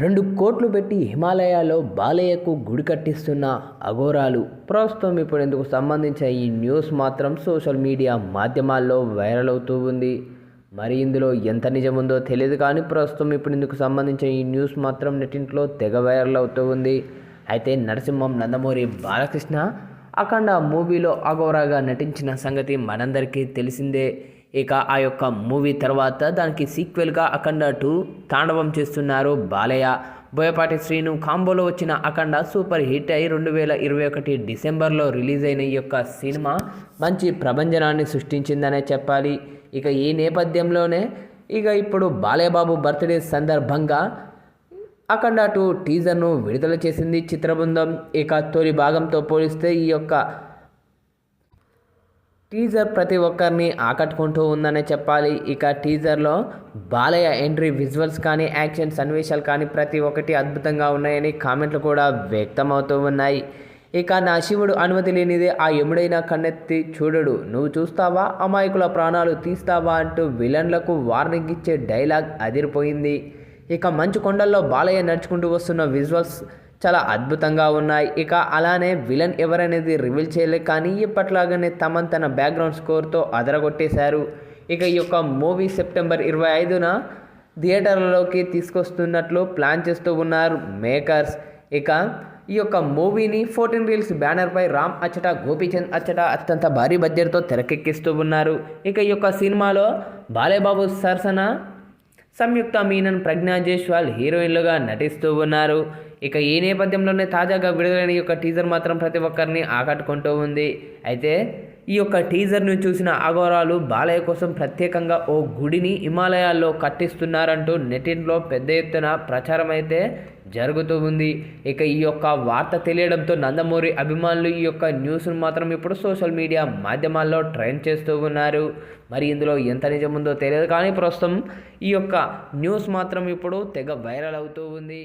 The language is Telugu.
రెండు కోట్లు పెట్టి హిమాలయాలో బాలయ్యకు గుడి కట్టిస్తున్న అఘోరాలు ప్రస్తుతం ఇప్పుడు ఇందుకు సంబంధించిన ఈ న్యూస్ మాత్రం సోషల్ మీడియా మాధ్యమాల్లో వైరల్ అవుతూ ఉంది. మరి ఇందులో ఎంత నిజముందో తెలియదు కానీ ప్రస్తుతం ఇప్పుడు ఇందుకు సంబంధించిన ఈ న్యూస్ మాత్రం నెట్టింట్లో తెగ వైరల్ అవుతూ ఉంది. అయితే నరసింహం నందమూరి బాలకృష్ణ అఖండ మూవీలో అఘోరాగా నటించిన సంగతి మనందరికీ తెలిసిందే. ఇక ఆ యొక్క మూవీ తర్వాత దానికి సీక్వెల్గా అఖండ టూ తాండవం చేస్తున్నారు బాలయ్య. బోయపాటి శ్రీను కాంబోలో వచ్చిన అఖండ సూపర్ హిట్ అయి రెండు వేల ఇరవై ఒకటి డిసెంబర్లో రిలీజ్ అయిన ఈ యొక్క సినిమా మంచి ప్రభంజనాన్ని సృష్టించిందనే చెప్పాలి. ఇక ఈ నేపథ్యంలోనే ఇక ఇప్పుడు బాలయ్యబాబు బర్త్డే సందర్భంగా అఖండ టూ టీజర్ను విడుదల చేసింది చిత్రబృందం. ఇక తొలి భాగంతో పోలిస్తే ఈ యొక్క టీజర్ ప్రతి ఒక్కరిని ఆకట్టుకుంటూ ఉందనే చెప్పాలి. ఇక టీజర్లో బాలయ్య ఎంట్రీ విజువల్స్ కానీ యాక్షన్ సన్నివేశాలు కానీ ప్రతి ఒక్కటి అద్భుతంగా ఉన్నాయని కామెంట్లు కూడా వ్యక్తమవుతూ ఉన్నాయి. ఇక నా శివుడు అనుమతి లేనిదే ఆ ఎముడైనా కన్నెత్తి చూడడు. నువ్వు చూస్తావా? అమాయకుల ప్రాణాలు తీస్తావా అంటూ విలన్లకు వార్నింగ్ ఇచ్చే డైలాగ్ అదిరిపోయింది. ఇక మంచు కొండల్లో బాలయ్య నడుచుకుంటూ వస్తున్న విజువల్స్ చాలా అద్భుతంగా ఉన్నాయి. ఇక అలానే విలన్ ఎవరనేది రివీల్ చేయలేదు కానీ ఇప్పట్లాగానే తమన్ తన బ్యాక్గ్రౌండ్ స్కోర్తో అదరగొట్టేశారు. ఇక ఈ యొక్క మూవీ సెప్టెంబర్ ఇరవై ఐదున థియేటర్లలోకి తీసుకొస్తున్నట్లు ప్లాన్ చేస్తూ ఉన్నారు మేకర్స్. ఇక ఈ యొక్క మూవీని ఫోర్టీన్ రీల్స్ బ్యానర్పై రామ్ అచ్చట గోపీచంద్ అచ్చట అత్యంత భారీ బడ్జెట్తో తెరకెక్కిస్తూ ఉన్నారు. ఇక ఈ యొక్క సినిమాలో బాలేబాబు సరసన సంయుక్త మీనన్ ప్రజ్ఞా జైస్వాల్ హీరోయిన్లుగా నటిస్తూ ఉన్నారు. ఇక ఈ నేపథ్యంలోనే తాజాగా విడుదలైన ఈ యొక్క టీజర్ మాత్రం ప్రతి ఒక్కరిని ఆకట్టుకుంటూ ఉంది. అయితే ఈ యొక్క టీజర్ను చూసిన అఘోరాలు బాలయ్య కోసం ప్రత్యేకంగా ఓ గుడిని హిమాలయాల్లో కట్టిస్తున్నారంటూ నెటిన్లో పెద్ద ఎత్తున ప్రచారం అయితే జరుగుతూ ఉంది. ఇక ఈ యొక్క వార్త తెలియడంతో నందమూరి అభిమానులు ఈ యొక్క న్యూస్ను మాత్రం ఇప్పుడు సోషల్ మీడియా మాధ్యమాల్లో ట్రెండ్ చేస్తూ ఉన్నారు. మరి ఇందులో ఎంత నిజముందో తెలియదు కానీ ప్రస్తుతం ఈ యొక్క న్యూస్ మాత్రం ఇప్పుడు తెగ వైరల్ అవుతూ ఉంది.